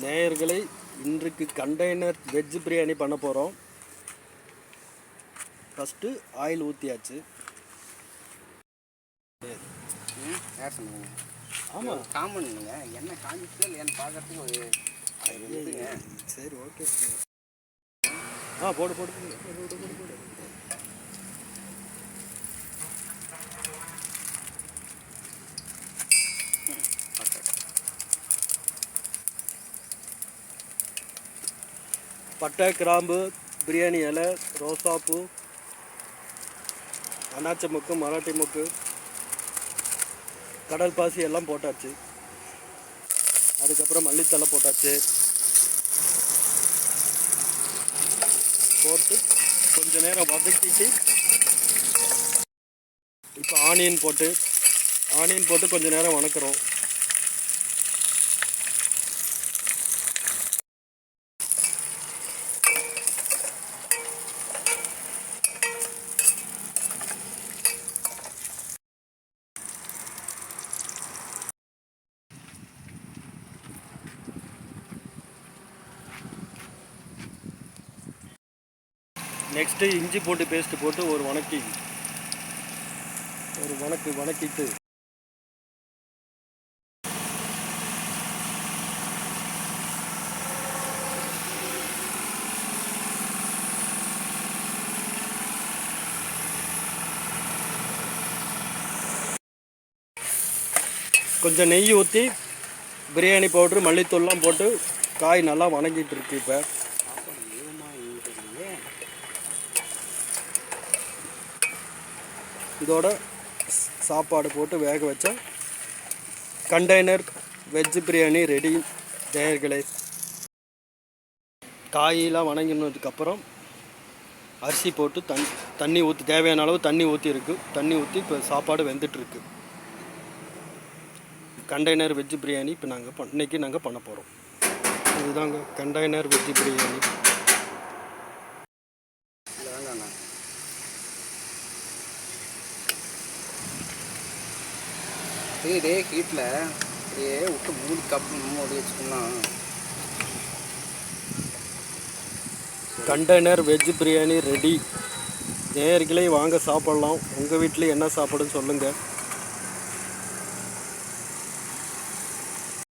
நேயர்களை இன்றைக்கு container veg biryani பண்ண போகிறோம் ஃபஸ்ட்டு ஆயில் ஊற்றியாச்சு ம் யார் சொன்னீங்க ஆமாம் காமன்னுங்க என்ன காமிச்சு இல்லையான்னு பார்க்கறதுக்கு ஒரு சரி ஓகே ஆ போடு போடு போடு போடு போடு. பட்டை கிராம்பு பிரியாணி இலை ரோசாப்பூ அண்ணாச்சி முக்கு மராட்டி முக்கு கடல் பாசி எல்லாம் போட்டாச்சு. அதுக்கப்புறம் மல்லித்தலை போட்டாச்சு. போட்டு கொஞ்ச நேரம் வதக்கிட்டு இப்போ ஆனியன் போட்டு ஆனியன் போட்டு கொஞ்ச நேரம் வணக்கிறோம். நெக்ஸ்ட்டு இஞ்சி போட்டு பேஸ்ட் போட்டு ஒரு வணக்கி. ஒரு வணக்கு வணக்கிட்டு. கொஞ்சம் நெய் ஊற்றி பிரியாணி பவுட்ரு மல்லித்தூள்லாம் போட்டு காய் நல்லா வணங்கிட்டு இருக்கு இப்போ. இதோட சாப்பாடு போட்டு வேக வச்சா கண்டெய்னர் வெஜ் பிரியாணி ரெடி நேயர்களே காயெல்லாம் வணங்கினதுக்கப்புறம் அரிசி போட்டு தண் தண்ணி ஊற்றி தேவையான அளவு தண்ணி ஊற்றிருக்கு தண்ணி ஊற்றி இப்போ சாப்பாடு வெந்துட்டுருக்கு. கண்டெய்னர் வெஜ் பிரியாணி இப்போ நாங்கள் இன்னைக்கு நாங்கள் பண்ண போகிறோம் இதுதாங்க கண்டெய்னர் வெஜ் பிரியாணி டேய் டேய் ஹீட்டில் அப்படியே விட்டு மூடி கப்பு மூடி வச்சுக்கணும் கண்டெய்னர் வெஜ் பிரியாணி ரெடி நேயர்களே வாங்க சாப்பிட்லாம். உங்கள் வீட்டில் என்ன சாப்பாடுன்னு சொல்லுங்கள்